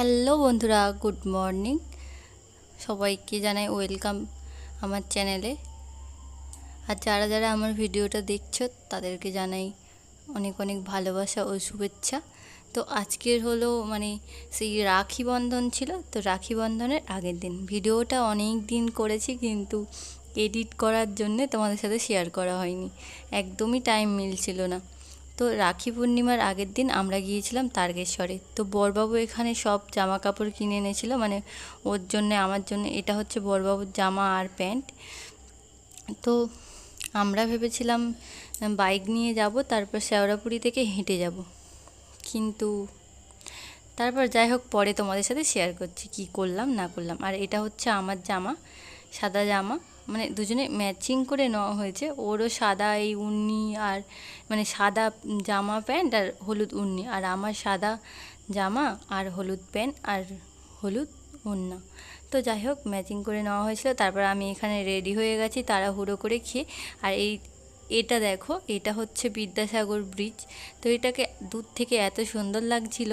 Hello বন্ধুরা, good morning. সবাইকে জানাই ওয়েলকাম আমার চ্যানেলে। আর যারা যারা আমার ভিডিওটা দেখছ, তাদেরকে জানাই অনেক অনেক ভালোবাসা ও শুভেচ্ছা। তো আজকের হলো মানে সেই রাখি বন্ধন ছিল, তো রাখি বন্ধনের আগের দিন। ভিডিওটা অনেক দিন করেছি, কিন্তু এডিট করার জন্যে তোমাদের সাথে শেয়ার করা হয়নি। একদমই টাইম মিলছিল না। তো রাখি পূর্ণিমার আগের দিন আমরা গিয়েছিলাম তারকেশ্বরে। তো বরবাবু এখানে সব জামা কাপড় কিনে এনেছিল মানে ওর জন্যে, আমার জন্য। এটা হচ্ছে বরবাবুর জামা আর প্যান্ট। তো আমরা ভেবেছিলাম বাইক নিয়ে যাব, তারপর শেওড়াপুরি থেকে হেঁটে যাব। কিন্তু তারপর যাই হোক, পরে তোমাদের সাথে শেয়ার করছি, কি করলাম, না করলাম। আর এটা হচ্ছে আমার জামা। সাদা জামা মানে দুজনে ম্যাচিং করে নেওয়া হয়েছে। ওরও সাদা এই উন্নি আর মানে সাদা জামা প্যান্ট আর হলুদ উন্নি। আর আমার সাদা জামা আর হলুদ প্যান্ট আর হলুদ উন্না। তো যাই হোক ম্যাচিং করে নেওয়া হয়েছিল। তারপর আমি এখানে রেডি হয়ে গেছি তারা হুড়ো করে খেয়ে। আর এই এটা দেখো, এটা হচ্ছে বিদ্যাসাগর ব্রিজ তো এটাকে দূর থেকে এত সুন্দর লাগছিল,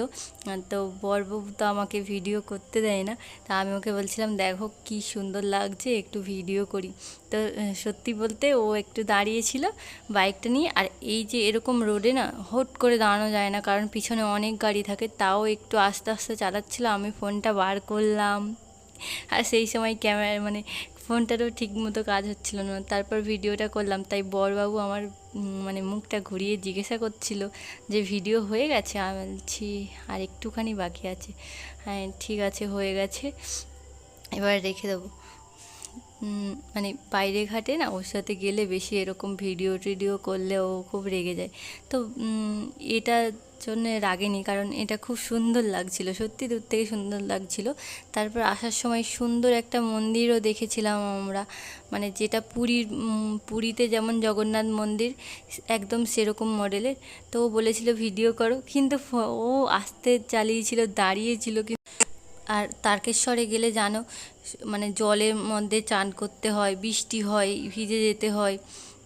তো বরবাবু তো আমাকে ভিডিও করতে দেয় না। তা আমি ওকে বলছিলাম, দেখো কি সুন্দর লাগছে, একটু ভিডিও করি। তো সত্যি বলতে ও একটু দাঁড়িয়েছিল বাইকটা নিয়ে। আর এই যে এরকম রোডে না, হট করে দাঁড়ানো যায় না, কারণ পিছনে অনেক গাড়ি থাকে, তাও একটু আস্তে আস্তে চালাচ্ছিল। আমি ফোনটা বার করলাম। আর সেই সময় ক্যামেরা মানে ফোনটারও ঠিক মতো কাজ হচ্ছিল না। তারপর ভিডিওটা করলাম, তাই বরবাবু আমার মানে মুখটা ঘুরিয়ে জিজ্ঞাসা করছিল যে ভিডিও হয়ে গেছে? আমি বলছি, আর একটুখানি বাকি আছে। হ্যাঁ ঠিক আছে, হয়ে গেছে। এবার রেখে দেবো। মানে বাইরে ঘাটে না, ওর সাথে গেলে বেশি এরকম ভিডিও টিডিও করলে ও খুব রেগে যায়। তো এটার জন্য রাগেনি, কারণ এটা খুব সুন্দর লাগছিল, সত্যি দূর থেকে সুন্দর লাগছিল। তারপর আসার সময় সুন্দর একটা মন্দিরও দেখেছিলাম আমরা মানে যেটা পুরীর পুরীতে যেমন জগন্নাথ মন্দির, একদম সেরকম মডেলের। তো ও বলেছিল, ভিডিও করো। কিন্তু ও আসতে চালিয়েছিল, দাঁড়িয়েছিল আর তারকেশ্বরে গেলে জানো মানে জলের মধ্যে চান করতে হয়, বৃষ্টি হয়, ভিজে যেতে হয়।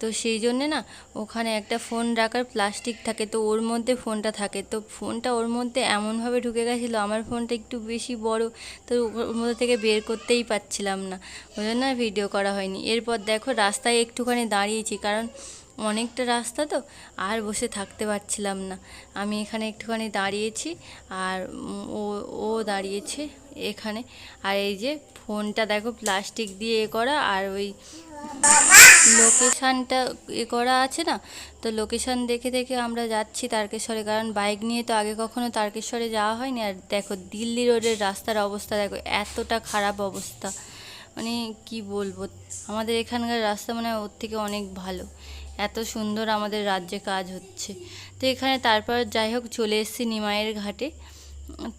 তো সেই জন্যে না, ওখানে একটা ফোন রাখার প্লাস্টিক থাকে, তো ওর মধ্যে ফোনটা থাকে। তো ফোনটা ওর মধ্যে এমনভাবে ঢুকে গেছিল, আমার ফোনটা একটু বেশি বড়, তো ওর মধ্যে থেকে বের করতেই পারছিলাম না। ওই জন্য ভিডিও করা হয়নি। এরপর দেখো রাস্তায় একটুখানি দাঁড়িয়েছি, কারণ অনেকটা রাস্তা তো, আর বসে থাকতে পারছিলাম না। আমি এখানে একটুখানি দাঁড়িয়েছি আর ও ও দাঁড়িয়েছে এখানে। আর এই যে ফোনটা দেখো প্লাস্টিক দিয়ে এ করা আর ওই লোকেশানটা এ করা আছে না? তো লোকেশান দেখে দেখে আমরা যাচ্ছি তারকেশ্বরে, কারণ বাইক নিয়ে তো আগে কখনো তারকেশ্বরে যাওয়া হয়নি। আর দেখো দিল্লি রোডের রাস্তার অবস্থা, দেখো এতটা খারাপ অবস্থা। মানে কি বলব, আমাদের এখানকার রাস্তা মানে ওর থেকে অনেক ভালো। এত সুন্দর আমাদের রাজ্যে কাজ হচ্ছে। তো এখানে তারপর যাই হোক চলে এসেছি নিমাইয়ের ঘাটে।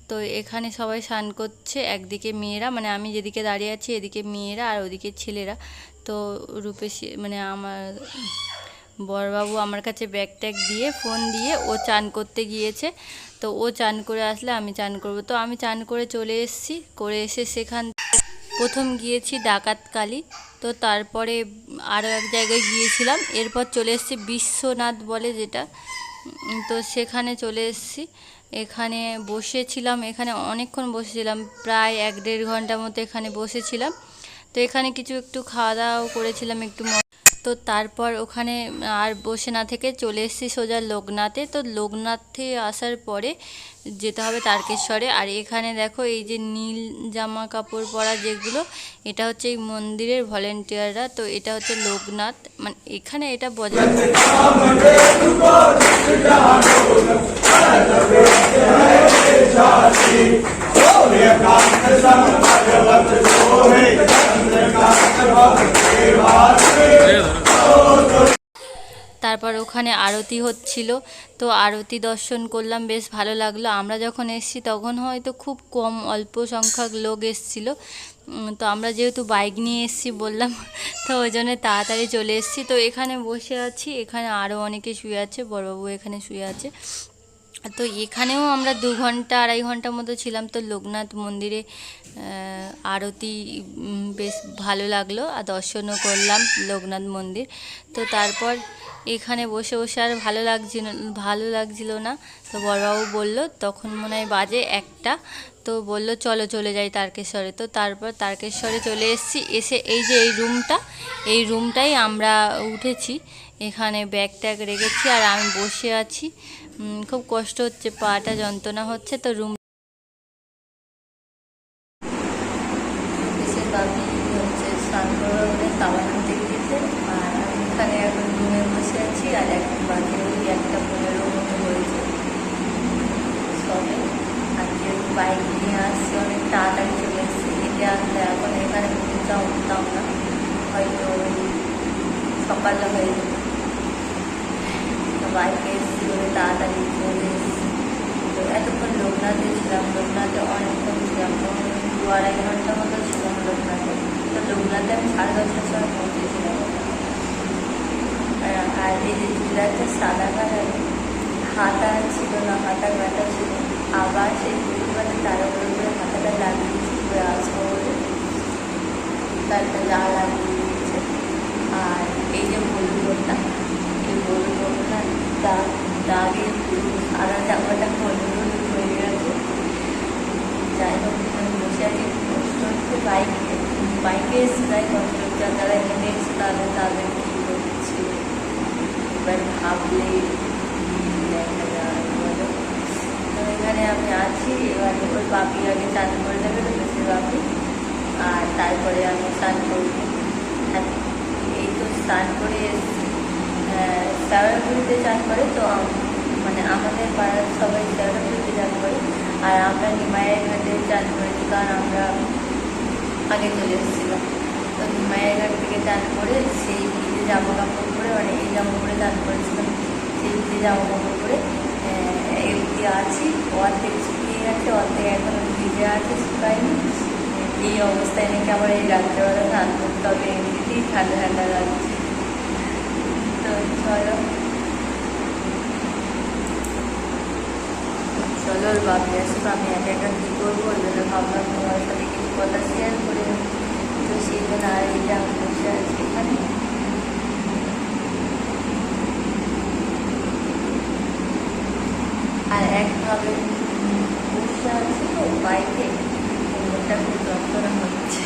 তো এখানে সবাই স্নান করছে, একদিকে মেয়েরা মানে আমি যেদিকে দাঁড়িয়ে আছি এদিকে মেয়েরা আর ওদিকে ছেলেরা। তো রূপেশী মানে আমার বড়বাবু আমার কাছে ব্যাগ ট্যাগ দিয়ে, ফোন দিয়ে ও চান করতে গিয়েছে। তো ও চান করে আসলে আমি চান করব। তো আমি চান করে চলে এসেছি, করে এসে সেখান প্রথম গিয়েছি ডাকাতকালী, তো তারপরে আরও এক জায়গায় গিয়েছিলাম। এরপর চলে এসেছি বিশ্বনাথ বলে যেটা। তো সেখানে চলে এসেছি। এখানে বসেছিলাম, এখানে অনেকক্ষণ বসেছিলাম, প্রায় এক দেড় ঘণ্টা মতো এখানে বসেছিলাম। তো এখানে কিছু একটু খাওয়া দাওয়াও করেছিলাম, একটু তো তারপর ওখানে, আর বসে না থেকে চলে এসেছি সোজা লোকনাথে। তো লোকনাথে আসার পরে যেতে হবে তারকেশ্বরে। আর এখানে দেখো এই যে নীল জামা কাপড় পরা যেগুলো, এটা হচ্ছে এই মন্দিরের ভলেন্টিয়াররা। তো এটা হচ্ছে লোকনাথ। মানে এখানে এটা বজায় ওখানে আরতি হচ্ছিল। তো আরতি দর্শন করলাম, বেশ ভালো লাগল। আমরা যখন এসেছি তখন হয়তো খুব কম অল্প সংখ্যক লোক এসেছিল। তো আমরা যেহেতু বাইক নিয়ে এসেছি বললাম, তো ওই জন্য তাড়াতাড়ি চলে এসেছি। তো এখানে বসে আছি। এখানে আরও অনেকে শুয়ে আছে, বড়বাবু এখানে শুয়ে আছে। তো এখানেও আমরা দু ঘণ্টা, আড়াই ঘণ্টার মতো ছিলাম। তো লোকনাথ মন্দিরে আরতি বেশ ভালো লাগল আর দর্শনও করলাম লোকনাথ মন্দির। তো তারপর এখানে বসে বসে আর ভালো লাগছিল ভালো লাগছিল না। তো বড়বাবু বলল, তখন মনে হয় বাজে একটা। তো বলল, চলো, চলে যাই তারকেশ্বরে। তো তারপর তারকেশ্বরে চলে এসেছি। এসে এই যে এই রুমটা, এই রুমটাই আমরা উঠেছি। এখানে ব্যাগ ট্যাগ রেখেছি আর আমি বসে আছি। খুব কষ্ট হচ্ছে, পাটা যন্ত্রণা হচ্ছে, তো রুম বাইক নিয়ে তাড়াতাড়ি চলে এখন এখানে না, হয়তো ওই হয়ে যেত বাইকে এসেছি বলে তাড়াতাড়ি চলে এসেছি তো এতক্ষণ লোকনাথে ছিলাম লোকনাথে অনেকক্ষণ ছিলাম তখন দু আড়াই ঘণ্টা মতো ছিলাম লোকনাথে তো লোকনাথে আমি সাড়ে দশটার সময় পৌঁছেছিলাম আর- আর এই যে চুলাটা সাদা কালার হাতা ছিল না হাতা কাটা ছিল আবার সেই পরিমাণে তারা করে করে হাতাটা লাগিয়েছি করে আসব বলে তারপরে যা লাগিয়ে দিয়েছে আর এই যে হলুদটা এই হলুদটা দাগ দাগে পুরো সারা জামাটা হলুদ হলুদ হয়ে গেছে যাই হোক আমি বসে আছি কষ্ট হচ্ছে বাইকে হচ্ছে আর যারা এসে তাদের তাদের কী হচ্ছে এবার ভাবলে দেখা যায় তো এখানে আমি আছি এবার ওর বাপি আগে চান করে দেবে তো বাপি আর তারপরে আমি স্নান করব এই তো স্নান করে এসেছি শ্যাওড়াপুরিতে চান করে তো মানে আমাদের পাড়ার সবাই শ্যাওড়াপুরিতে চান করে আর আমরা নিমায়ের ঘাটে চান করেছি কারণ আমরা আগে চলে এসেছিলাম তো মায়ের ঘাট থেকে চান করে সেই ভিজে জামা কাপড় পরে মানে এই জামা পরে চান করেছিলাম, সেই ভিজে জামা কাপড় পরে এমনি আছি, অর্ধেক শুকিয়ে গেছে, অর্ধেক এখন ভিজে আছে, শুকায়নি। এই অবস্থায় নাকি আবার এই রাত্রেবেলা স্নান করতে হবে, এমনিতেই ঠান্ডা ঠান্ডা লাগছে। তো চলো। চলো বাপি আসবে আমি একা একা কী করব? ওই জন্য ভাবলাম তোমার সাথে কথা শেয়ার করে তো আর আমি বসে এখানে। আর একভাবে বসে তো বাইকে খুব হচ্ছে।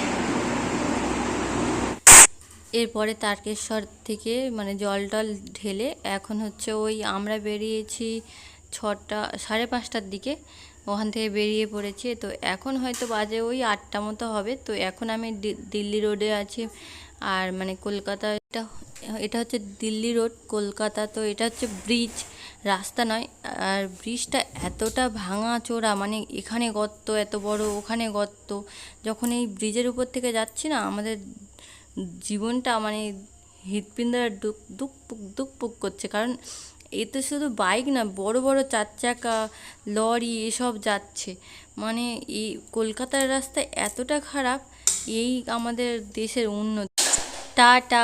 এরপরে তারকেশ্বর থেকে মানে জল টল ঢেলে এখন হচ্ছে ওই আমরা বেরিয়েছি ছটা, সাড়ে পাঁচটার দিকে। ওখান থেকে বেরিয়ে পড়েছে। তো এখন হয়তো বাজে ওই আটটা মতো হবে। তো এখন আমি দিল্লি রোডে আছি। আর মানে কলকাতা, এটা এটা হচ্ছে দিল্লি রোড কলকাতা। তো এটা হচ্ছে ব্রিজ রাস্তা নয়। আর ব্রিজটা এতটা ভাঙা চোরা মানে এখানে গর্ত, এত বড় ওখানে গর্ত। যখন এই ব্রিজের উপর থেকে যাচ্ছি না, আমাদের জীবনটা মানে দুক পুক দুক পুক করছে। কারণ এতে শুধু বাইক না, বড় বড় চার চাকা লরি এসব যাচ্ছে। মানে এই কলকাতার রাস্তা এতটা খারাপ, এই আমাদের দেশের উন্নতি। টাটা।